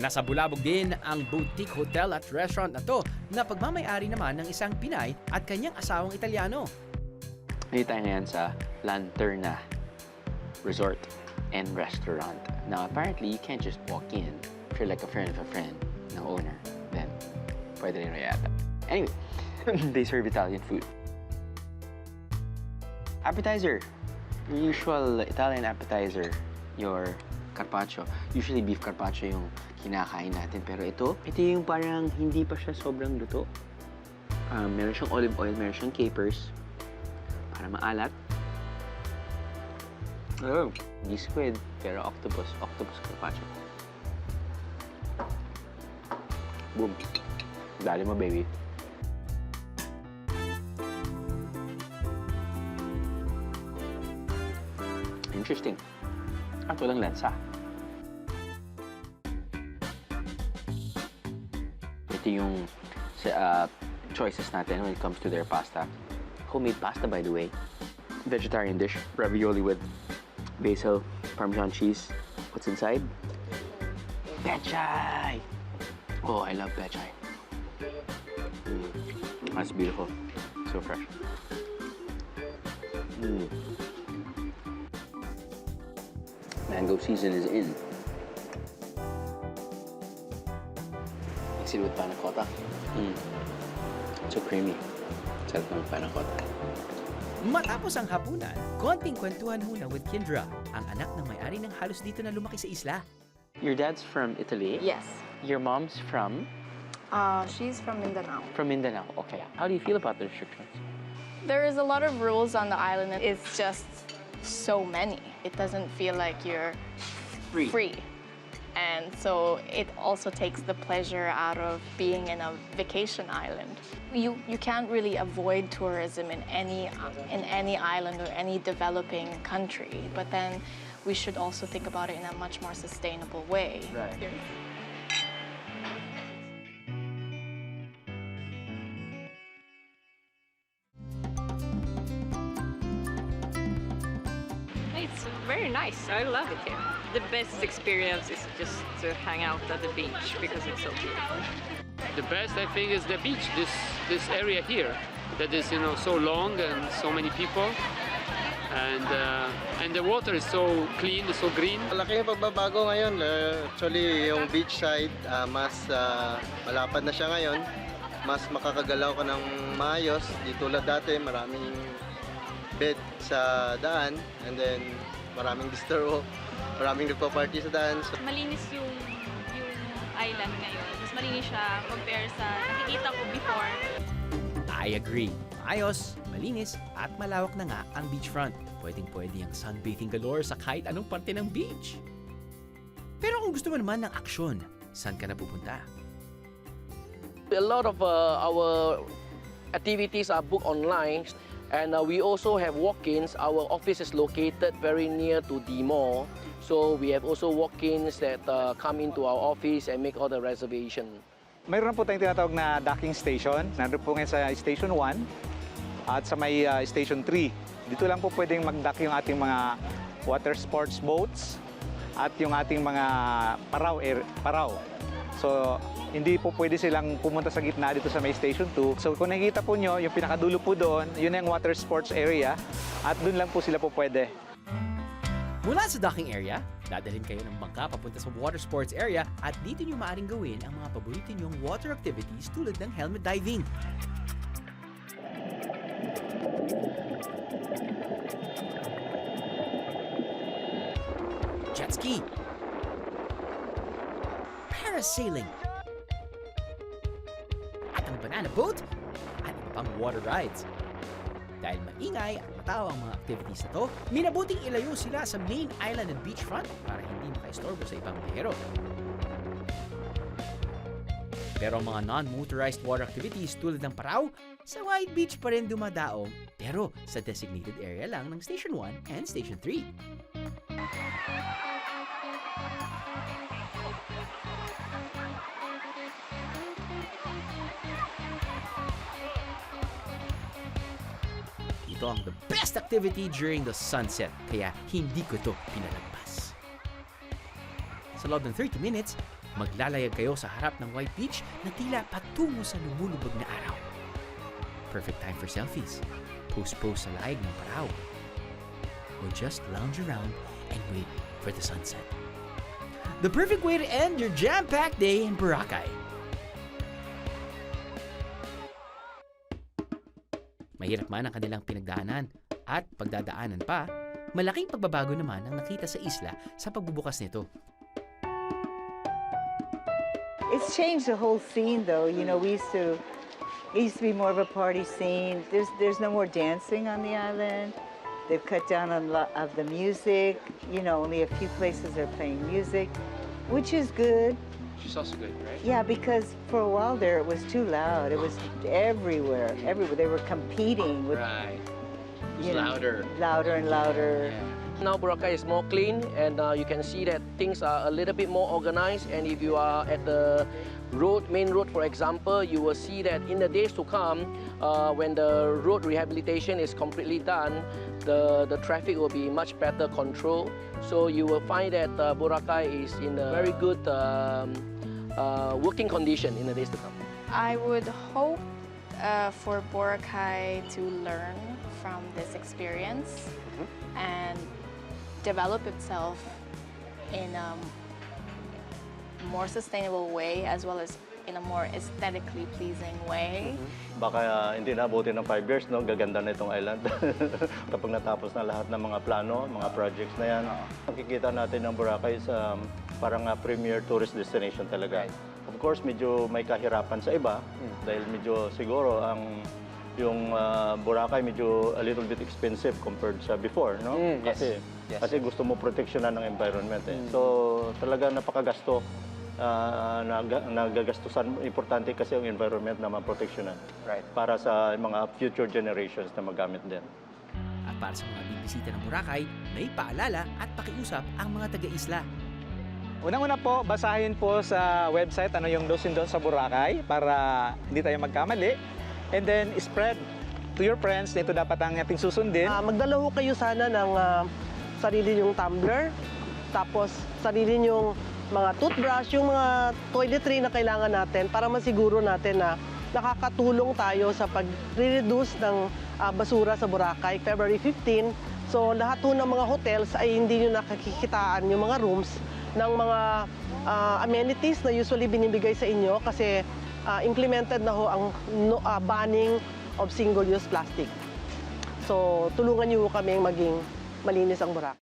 Nasa Bulabog din ang boutique hotel at restaurant na to na pagmamayari naman ng isang Pinay at kanyang asawang Italiano. Dito tayo ngayon sa Lanterna Resort and Restaurant. Now, apparently, you can't just walk in. If you're like a friend of a friend ng owner, then pwede rin yata. Anyway, they serve Italian food. Appetizer. Your usual Italian appetizer, your carpaccio. Usually beef carpaccio yung kinakain natin. Pero ito, ito yung parang hindi pa siya sobrang luto. Um, meron siyang olive oil, meron siyang capers, para maalat. Oh, hindi squid, pero octopus. Octopus carpaccio. Boom. Dali mo, baby. Interesting. At walang lansa. Ito yung uh, choices natin when it comes to their pasta. Homemade pasta, by the way. Vegetarian dish. Ravioli with basil, parmesan cheese. What's inside? Pechay! Oh, I love pechay. Mm. That's beautiful. So fresh. Mm. Mango season is in. It with panna cotta. Mm. So creamy. Sarap ng panna cotta. Matapos ang hapunan, konting kwentuhan muna with Kindra, ang anak ng may-ari ng halos dito na lumaki sa isla. Your dad's from Italy? Yes. Your mom's from? Uh, she's from Mindanao. From Mindanao. Okay. How do you feel about the restrictions? There is a lot of rules on the island. It's just so many. It doesn't feel like you're Free. free. And so it also takes the pleasure out of being in a vacation island. You you can't really avoid tourism in any in any island or any developing country, but then we should also think about it in a much more sustainable way. Right. It's very nice. I love it here. The best experience is just to hang out at the beach because it's so beautiful. The best, I think, is the beach. This this area here, that is you know so long and so many people, and uh, and the water is so clean, so green. Malaki yung pagbabago ngayon. Uh, actually, yung beach side, ah, mas ah, malapad na siya ngayon. Mas makakagalaw ka ng maayos. Di tulad dati, maraming bed sa daan. And then, maraming distro. Maraming nagpa-party sa daan. So, malinis yung yung island ngayon. Mas malinis siya compare sa nakikita ko before. I agree. Ayos, malinis, at malawak na nga ang beachfront. Pwedeng pwede ang sunbathing galore sa kahit anong parte ng beach. Pero kung gusto mo naman ng aksyon, saan ka na pupunta? A lot of uh, our activities are booked online and uh, we also have walk-ins. Our office is located very near to the mall. So we have also walk-ins that uh, come into our office and make all the reservation. Mayroon po tayong tinatawag na docking station. Nandun po ngayon sa Station 1 at sa may uh, Station 3. Dito lang po pwedeng mag-dock yung ating mga water sports boats at yung ating mga paraw. Air, paraw. So, hindi po pwede silang pumunta sa gitna dito sa may Station 2. So, kung nakikita po nyo, yung pinakadulo po doon, yun ang water sports area at doon lang po sila po pwede. Mula sa docking area, dadalhin kayo ng bangka papunta sa water sports area at dito nyo maaaring gawin ang mga paborito nyong water activities tulad ng helmet diving. Jet ski. Parasailing. At ang banana boat at iba pang water rides. Dahil maingay at matawa ang mga activities na to, minabuting ilayo sila sa main island and beachfront para hindi makaistorbo sa ibang bihero. Pero ang mga non-motorized water activities tulad ng paraw, sa White Beach pa rin dumadaong pero sa designated area lang ng Station 1 and Station 3. Ito ang the best activity during the sunset kaya hindi ko ito pinalagpas. Sa loob ng 30 minutes, Maglalayag kayo sa harap ng white beach na tila patungo sa lumulubog na araw. Perfect time for selfies. Post-post sa laig ng paraw. Or just lounge around and wait for the sunset. The perfect way to end your jam-packed day in Boracay. Mahirap man ang kanilang pinagdaanan at pagdadaanan pa, malaking pagbabago naman ang nakita sa isla sa pagbubukas nito. It's changed the whole scene, though. You know, we used to it used to be more of a party scene. There's there's no more dancing on the island. They've cut down on lot of the music. You know, only a few places are playing music, which is good. Is also good, right? Yeah, because for a while there it was too loud. It was everywhere. Everywhere they were competing with Right. It's you know, louder. louder and louder. Yeah. Now Boracay is more clean and uh, you can see that things are a little bit more organized and if you are at the road, main road for example, you will see that in the days to come, uh, when the road rehabilitation is completely done, the, the traffic will be much better controlled. So you will find that uh, Boracay is in a very good um, uh, working condition in the days to come. I would hope uh, for Boracay to learn from this experience and develop itself in a more sustainable way as well as in a more aesthetically pleasing way. Baka ah, hindi na abutin ng 5 years, no? Gaganda na itong island. Kapag natapos na lahat ng mga plano, mga projects na yan, makikita natin ang Boracay sa um, parang ah, premier tourist destination talaga. Of course, medyo may kahirapan sa iba dahil medyo siguro ang yung ah, Boracay medyo a little bit expensive compared sa before, no? Mm, yes. Kasi Yes, kasi gusto mo proteksyonan ng environment eh. So, talaga napakagasto nag- nagagastusan. Importante kasi ang environment na maproteksyonan Right. para sa mga future generations na magamit din. At para sa mga bibisita ng Boracay, may paalala at pakiusap ang mga taga-isla. Unang-una po, basahin po sa website ano yung do's and sa Boracay para hindi tayo magkamali. And then, spread to your friends na ito dapat ang ating susundin. Ah, magdala kayo sana ng ah, sarili yung tumbler, tapos sarili yung mga toothbrush, yung mga toiletry na kailangan natin para masiguro natin na nakakatulong tayo sa pag-reduce ng ah, basura sa Boracay. February 15, so lahat ng mga hotels ay hindi nyo nakakikitaan yung mga rooms ng mga ah, amenities na usually binibigay sa inyo kasi ah, implemented na ho ang no, ah, banning of single-use plastic. So, tulungan niyo kaming maging malinis ang Boracay.